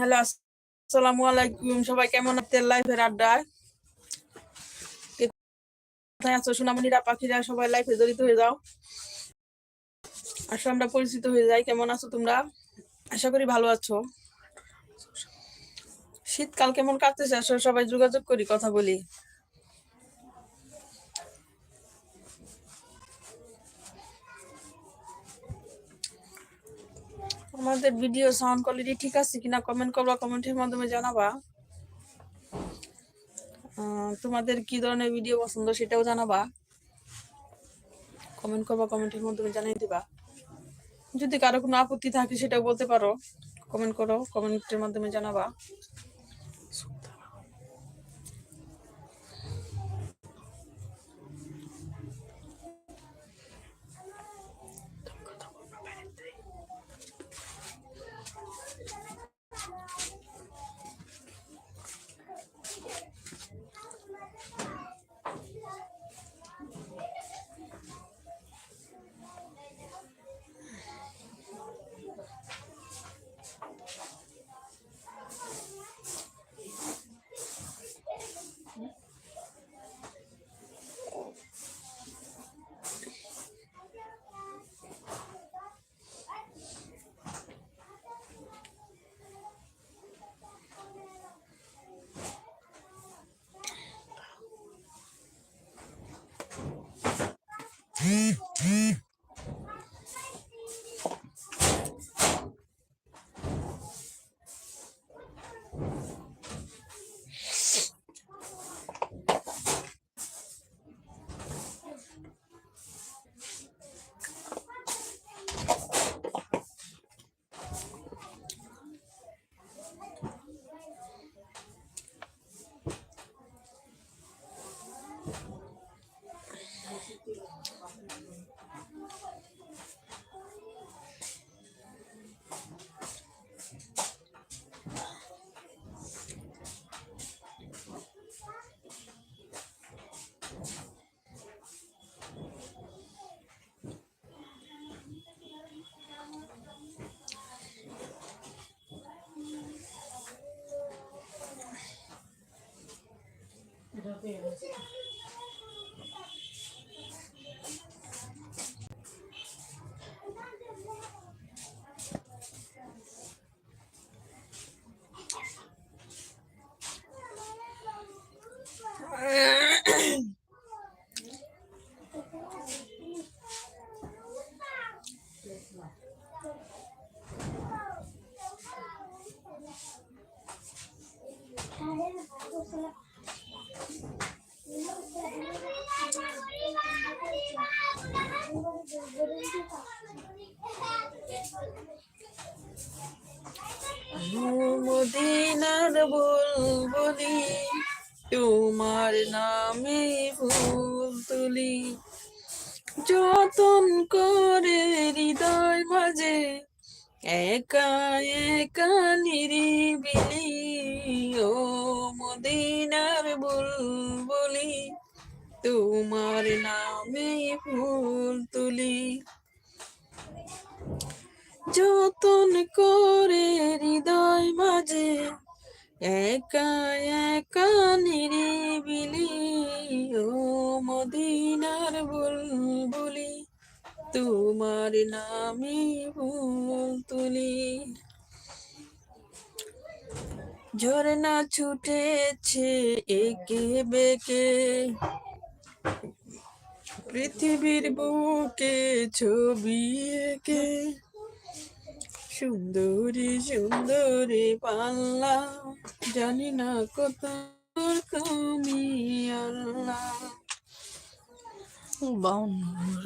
Hello, আসসালামু আলাইকুম। সবাই কেমন আছেন? লাইফের আড্ডায়? আছো? সোনামণিরা, পাখিরা, সবাই লাইফে জড়িত হয়ে যাও। আসো আমরা পরিচিত হয়ে যাই। কেমন আছো তোমরা? আশা করি ভালো আছো। শীতকাল কেমন কাটতেছে? আসো সবাই যোগাযোগ করি, কথা বলি। আমাদের ভিডিও সাউন্ড কোয়ালিটি ঠিক আছে কিনা কমেন্ট করবা কমেন্টের মাধ্যমে জানাবা। তোমাদের কি ধরনের ভিডিও পছন্দ সেটাও জানাবা। কমেন্ট করবা কমেন্টের মাধ্যমে জানিয়ে দিবা। যদি কারও কোনো আপত্তি থাকে সেটাও বলতে পারো। কমেন্ট করো কমেন্টের মাধ্যমে জানাবা। 对个 মদিনার বুলবুলি, তোমার নামে ফুল তুলি। যতন করে হৃদয় মাঝে একা একা নিরিবিলি। ও মদিনার বুলবুলি, তোমার নামে ফুল তুলি। যতন করে হৃদয় মাঝে, একা একা নিরিবিলি ও মদিনার বুলবুলি, তোমার নামে ফুল তুলি। ঝরনা ছুটেছে একে বেকে, পৃথিবীর বুকে ছবি এঁকে। সুন্দরী সুন্দরী পাল্লা জানি না কত তুমি আল্লাহ বাউন্ন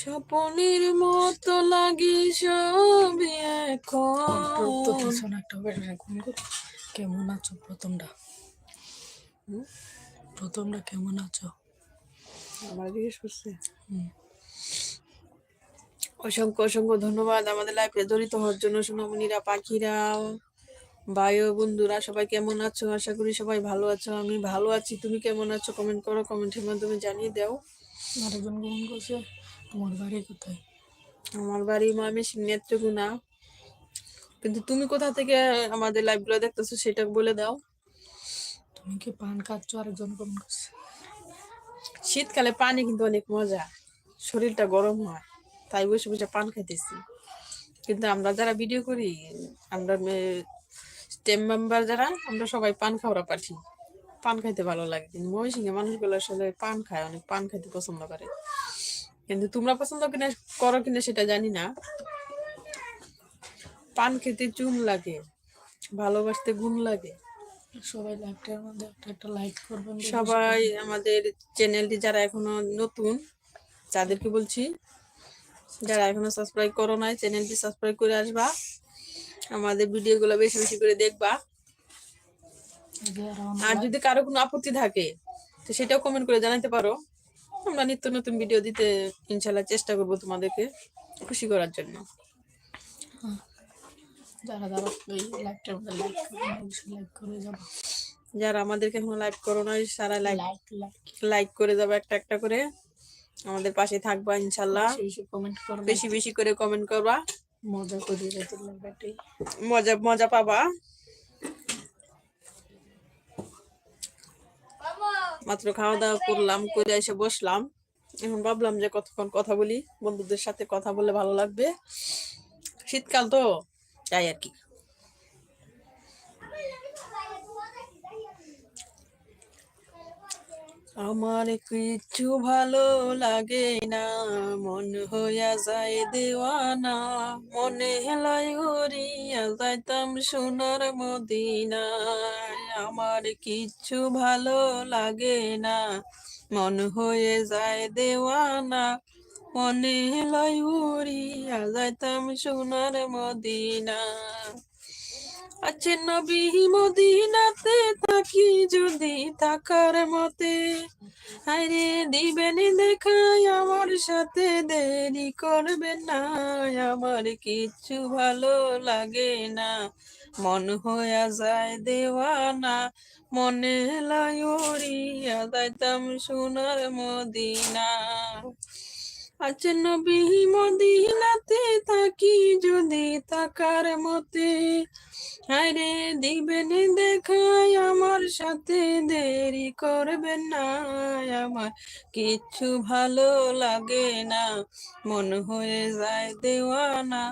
স্বপনের মতো লাগে সবই এখন। তো একটা কেমন আছো প্রথমটা? প্রথমটা কেমন আছো? আমার জিজ্ঞেস করছে। অসংখ্য অসংখ্য ধন্যবাদ আমাদের লাইফে জড়িত হওয়ার জন্য। সোনামণিরা পাখিরা বায়ু বন্ধুরা সবাই কেমন আছো? আশা করি সবাই ভালো আছো। আমি ভালো আছি। তুমি কেমন আছো? কমেন্ট করো কমেন্টের মাধ্যমে জানিয়ে দাও। আরেকজন গ্রহণ করছে। তোমার বাড়ি কোথায়? আমার বাড়ি ময়মেসিং নেত্রকোনা। কিন্তু তুমি কোথা থেকে আমাদের লাইভগুলো দেখতেছো সেটা বলে দাও। তুমি কি পান খাচ্ছ আরেকজন গ্রহণ করছে? শীতকালে পানি কিন্তু অনেক মজা। শরীরটা গরম হয় তাই বসে বসে পান খাইতেছি। কিন্তু আমরা যারা ভিডিও করি আমরা স্টেম মেম্বার যারা আমরা সবাই পান খাওয়া পাঠি পান খাইতে ভালো লাগে। কিন্তু ময়মনসিংহে মানুষগুলো আসলে পান খায় অনেক পান খাইতে পছন্দ করে। কিন্তু তোমরা পছন্দ কিনা করো কিনা সেটা জানি না। পান খেতে চুন লাগে ভালোবাসতে গুণ লাগে। সবাই লাইভটার মধ্যে একটা একটা লাইক করবেন সবাই আমাদের চ্যানেলটি যারা এখনও নতুন যাদেরকে বলছি যারা এখনও সাবস্ক্রাইব করো নাই চ্যানেলটি সাবস্ক্রাইব করে আসবা। আমাদের ভিডিওগুলো বেশি বেশি করে দেখবা। আর যদি কারও কোনো আপত্তি থাকে তো সেটাও কমেন্ট করে জানাতে পারো। আমরা নিত্য নতুন ভিডিও দিতে ইনশাল্লাহ চেষ্টা করব তোমাদেরকে খুশি করার জন্য। যারা যারা এই লাইভটার মধ্যে লাইক করবেন লাইক করে যাব যারা আমাদেরকে এখন লাইক করো না সারা লাইক লাইক করে যাবে একটা একটা করে। আমাদের পাশে থাকবা ইনশাল্লাহ বেশি বেশি করে কমেন্ট করবা। মজা করে মজা মজা পাবা। মাত্র খাওয়া দাওয়া করলাম করে এসে বসলাম। এখন ভাবলাম যে কতক্ষণ কথা বলি, বন্ধুদের সাথে কথা বলে ভালো লাগবে। শীতকাল তো, তাই আর কি। আমার কিছু ভালো লাগে না, মন হইয়া যায় দেওয়ানা, মনে হেলাই হরিয়া যাইতাম সোনার মদিনায়। আমার কিছু ভালো লাগে না, মন হয়ে যায় দেওয়ানা, মনে হেলাই হরিয়া যাইতাম সোনার মদিনা আছে নবী মদিনাতে, থাকি যদি থাকার মতে। আরে দিবেন দেখাই আমার সাথে, দেরি করবেন না, আমার কিছু ভালো লাগে না। মন হইয়া যায় দেওয়ানা, মনে লাইয়া যাইতাম সোনার মদিনা। আছে নবী মদিনাতে থাকি যদি থাকার মতে। আরে দিবেন দেখাই আমার সাথে, দেরি করবেন না আমার। কিচ্ছু ভালো লাগে না, মন হয়ে যায় দেওয়ানা।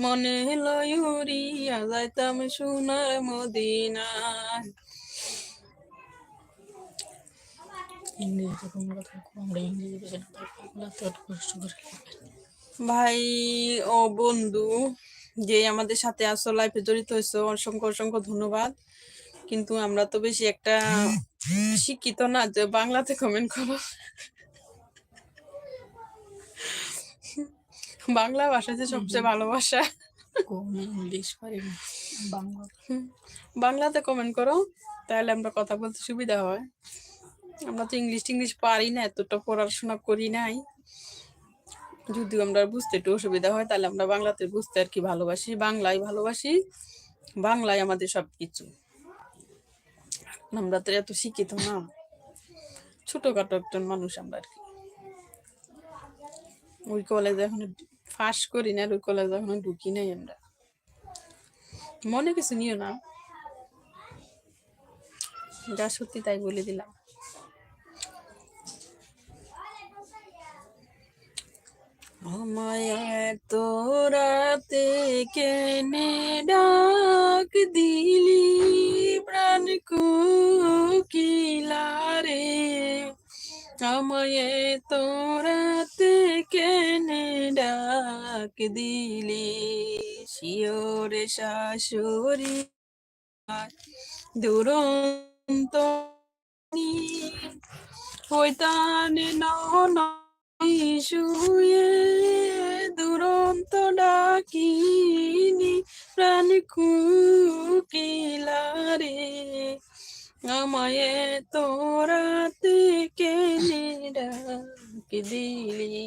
মনে লয়ুরিয়া যাইতাম সোনার মদিনা ইংরেজিতে আমরা ইংরেজি বুঝি না ভাই বাংলাতে কষ্ট করে ভাই ও বন্ধু যে আমাদের সাথে আসো লাইফে জড়িত হয়েছো অসংখ্য অসংখ্য ধন্যবাদ। কিন্তু আমরা তো বেশি একটা শিক্ষিত না যে বাংলাতে কমেন্ট করো বাংলা ভাষা যে সবচেয়ে ভালোবাসা। কোন ইংলিশ পারি বাংলাতে কমেন্ট করো তাহলে আমরা কথা বলতে সুবিধা হয়। আমরা তো ইংলিশ টিংলিশ পারি না, এতটা পড়াশোনা করি নাই। যদিও আমরা বুঝতে একটু অসুবিধা হয়, তাহলে আমরা বাংলাতে বুঝতে আর কি ভালোবাসি। বাংলায় ভালোবাসি, বাংলায় আমাদের সবকিছু। আমরা তো এত শিক্ষিত না, ছোটখাটো একজন মানুষ আমরা আর কি। ওই কলেজে এখন ফাঁস করি না ওই কলেজে এখন ঢুকি নাই আমরা। মনে কিছু নিও না। যা সত্যি তাই বলে দিলাম। আমায় এত রাতে কেনে ডাক দিলি? প্রাণ কুকিলা রে। আমায় এত রাতে কেনে ডাক দিলি? শিওরে শাশুড়ি দুরন্ত হইতানে নন শুয়ে ডাকিনি প্রাণ কুকিলা রে। আমায় তোরাতে কেনে ডাক দিলি?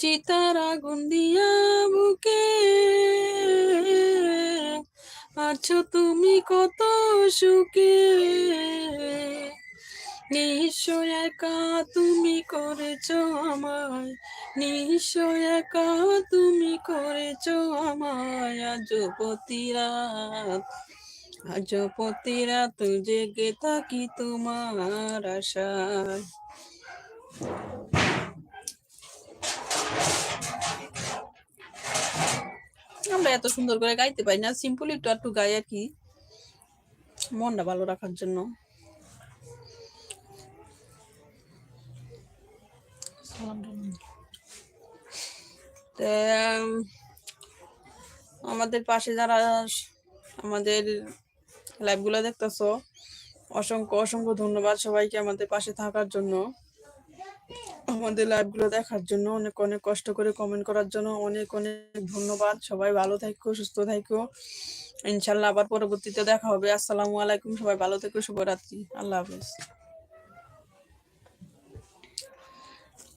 চিতার আগুন দিয়া বুকে। আছো তুমি কত সুখে। নিশ্চয় একা তুমি করেছ আমায়। নিশ্চয় একা তুমি করেছ আমায়। আজ প্রতি রাত, আজ প্রতি রাত জেগে থাকি তোমার আশায়। আমরা এত সুন্দর করে গাইতে পারি না। সিম্পল একটু একটু গাই আর কি। মনটা ভালো রাখার জন্য। আমাদের পাশে যারা আমাদের লাইভগুলো দেখতেছো, অসংখ্য অসংখ্য ধন্যবাদ সবাইকে আমাদের পাশে থাকার জন্য। আমাদের লাইভগুলো দেখার জন্য, অনেক অনেক কষ্ট করে কমেন্ট করার জন্য অনেক অনেক ধন্যবাদ। সবাই ভালো থাকো, সুস্থ থাকো। ইনশাল্লাহ আবার পরবর্তীতে দেখা হবে। আসসালামু আলাইকুম, সবাই ভালো থেকো, শুভরাত্রি। আল্লাহ হাফেজ।